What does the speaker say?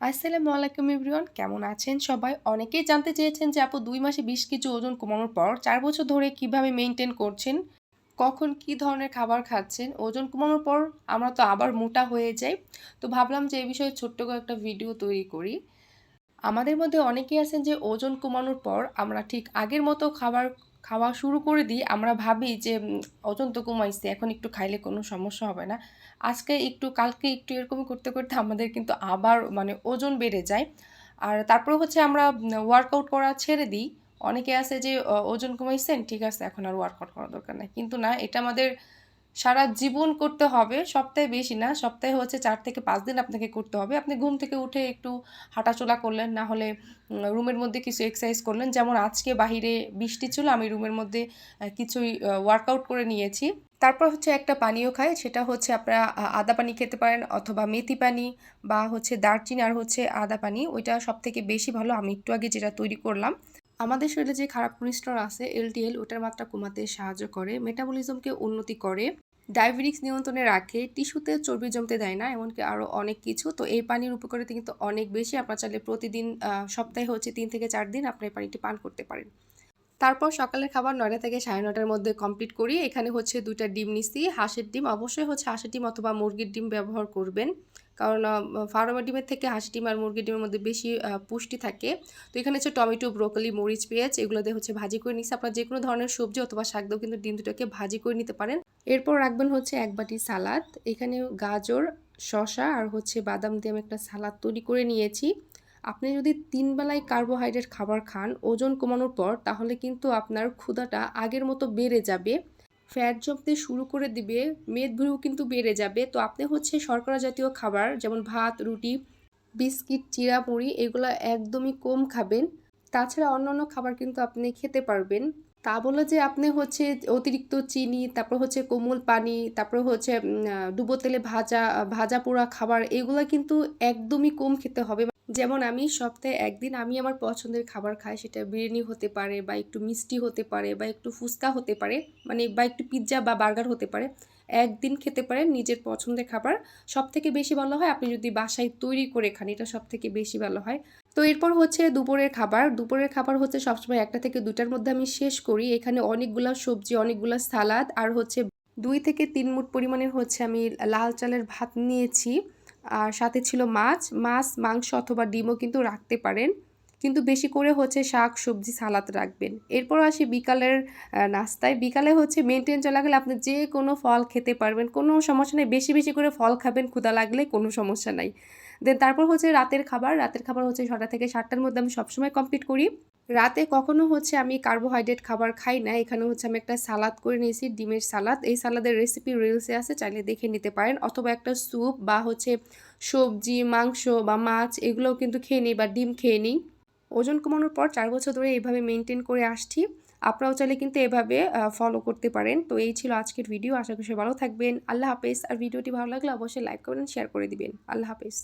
আসসালামু আলাইকুম এভরিওয়ান, কেমন আছেন সবাই? অনেকেই জানতে চেয়েছেন যে আপু দুই মাসে বিশ কেজি ওজন কমানোর পর চার বছর ধরে কীভাবে মেনটেন করছেন? কখন কি ধরনের খাবার খাচ্ছেন? ওজন কমানোর পর আমরা তো আবার মোটা হয়ে যাই। তো ভাবলাম যে এই বিষয়ে ছোট্ট করে একটা ভিডিও তৈরি করি। আমাদের মধ্যে অনেকেই আছেন যে ওজন কমানোর পর আমরা ঠিক আগের মতো খাবার খাওয়া শুরু করে দিই, আমরা ভাবি যে ওজন তো কমাইছে এখন একটু খাইলে কোনো সমস্যা হবে না। আজকে একটু, কালকে একটু এরকমই করতে করতে আমাদের কিন্তু আবার মানে ওজন বেড়ে যায়। আর তারপরে হচ্ছে আমরা ওয়ার্কআউট করা ছেড়ে দিই। অনেকে আছে যে ওজন কমাইছেন ঠিক আছে, এখন আর ওয়ার্কআউট করা দরকার নাই। কিন্তু না, এটা আমাদের সারা জীবন করতে হবে, সপ্তাহে বেশি না, সপ্তাহে হচ্ছে চার থেকে পাঁচ দিন আপনাকে করতে হবে। আপনি ঘুম থেকে উঠে একটু হাঁটাচলা করলেন, না হলে রুমের মধ্যে কিছু এক্সারসাইজ করলেন। যেমন আজকে বাহিরে বৃষ্টি ছিল, আমি রুমের মধ্যে কিছুই ওয়ার্কআউট করে নিয়েছি। তারপর হচ্ছে একটা পানীয় খাই, সেটা হচ্ছে আপনারা আদা পানি খেতে পারেন অথবা মেথি পানি বা হচ্ছে দারচিনি আর হচ্ছে আদা পানি, ওইটা সব থেকে বেশি ভালো। আমি একটু আগে যেটা তৈরি করলাম। আমাদের শরীরে যে খারাপ কোলেস্টেরল আছে এলডিএল ওটার মাত্রা কমাতে সাহায্য করে মেটাবলিজমকে উন্নতি করে। ডায়াবেটিক্স নিয়ন্ত্রণে রাখে, টিস্যুতে চর্বি জমতে দেয় না, এমনকি আরও অনেক কিছু। তো এই পানির উপকারিতা কিন্তু অনেক বেশি। আপনার চাইলে প্রতিদিন সপ্তাহে হচ্ছে তিন থেকে চার দিন আপনি এই পানিটি পান করতে পারেন। তারপর সকালের খাবার নয়টা থেকে সাড়ে নটার মধ্যে কমপ্লিট করি। এখানে হচ্ছে দুইটা ডিম নিছি, হাঁসের ডিম। অবশ্যই হচ্ছে হাঁসের ডিম অথবা মুরগির ডিম ব্যবহার করবেন। কারণ ফার্মের ডিমের থেকে হাঁসের ডিম আর মুরগির ডিমের মধ্যে বেশি পুষ্টি থাকে। তো এখানে হচ্ছে টমেটো, ব্রোকলি, মরিচ, পেঁয়াজ এগুলো দিয়ে হচ্ছে ভাজি করে নিচ্ছি আপনার যে কোনো ধরনের সবজি অথবা শাক দিয়েও কিন্তু ডিম দুটোকে ভাজি করে নিতে পারেন। এরপর রাখবেন হচ্ছে এক বাটি সালাদ। এখানে গাজর শশা আর হচ্ছে বাদাম দিয়ে আমি একটা সালাদ তৈরি করে নিয়েছি। আপনি যদি তিন বেলায় কার্বোহাইড্রেট খাবার খান, ওজন কমানোর পর, তাহলে কিন্তু আপনার ক্ষুধাটা আগের মতো বেড়ে যাবে। ফ্যাট জমতে শুরু করে দিবে মেদভুঁড়িও কিন্তু বেড়ে যাবে। তো আপনি হচ্ছে শর্করা জাতীয় খাবার, যেমন ভাত, রুটি, বিস্কিট চিড়া মুড়ি এগুলো একদমই কম খাবেন। তাছাড়া অন্যান্য খাবার কিন্তু আপনি খেতে পারবেন। তা বলে যে আপনি হচ্ছে অতিরিক্ত চিনি, তারপর হচ্ছে কোমল পানি, তারপর হচ্ছে ডুবো তেলে ভাজা ভাজা পোড়া খাবার, এগুলো কিন্তু একদমই কম খেতে হবে। যেমন আমি সপ্তাহে একদিন আমি আমার পছন্দের খাবার খাই, সেটা বিরিয়ানি হতে পারে বা একটু মিষ্টি হতে পারে বা একটু ফুচকা হতে পারে মানে বা একটু পিৎজা বা বার্গার হতে পারে, একদিন খেতে পারেন নিজের পছন্দের খাবার। সব থেকে বেশি ভালো হয় আপনি যদি বাসায় তৈরি করে খান, এটা সব থেকে বেশি ভালো হয়। তো এরপর হচ্ছে দুপুরের খাবার। দুপুরের খাবার হচ্ছে সবসময় একটা থেকে দুটার মধ্যে আমি শেষ করি। এখানে অনেকগুলো সবজি, অনেকগুলো সালাদ আর হচ্ছে দুই থেকে তিন মুঠ পরিমাণের হচ্ছে আমি লাল চালের ভাত নিয়েছি। আর সাথে ছিল মাছ মাছ, মাংস অথবা ডিমও কিন্তু রাখতে পারেন। কিন্তু বেশি করে হচ্ছে শাক, সবজি, সালাদ রাখবেন। এরপর আসি বিকালের নাস্তায়। বিকালে হচ্ছে মেনটেন চলা গেলে আপনি যে কোনো ফল খেতে পারবেন। কোনো সমস্যা নেই। বেশি বেশি করে ফল খাবেন ক্ষুদা লাগলে কোনো সমস্যা নাই। দেন তারপর হচ্ছে রাতের খাবার। রাতের খাবার হচ্ছে ছটা থেকে সাতটার মধ্যে আমি সবসময় কমপ্লিট করি। রাতে কখনো হচ্ছে আমি কার্বোহাইড্রেট খাবার খাই না। এখানে হচ্ছে আমি একটা সালাদ করে নিয়েছি, ডিমের সালাদ। এই সালাদের রেসিপি রিলসে আছে, চাইলে দেখে নিতে পারেন। অথবা একটা স্যুপ বা হচ্ছে সবজি, মাংস বা মাছ, এগুলোও কিন্তু খেয়ে নিই বা ডিম খেয়ে নিই। ওজন কমানোর পর চার বছর ধরে এইভাবে মেনটেন করে আসছি। আপনারাও চাইলে কিন্তু এভাবে ফলো করতে পারেন। তো এই ছিল আজকের ভিডিও আশা করি ভালো থাকবেন। আল্লাহ হাফেজ। আর ভিডিওটি ভালো লাগলে অবশ্যই লাইক করবেন শেয়ার করে দিবেন। আল্লাহ হাফেজ।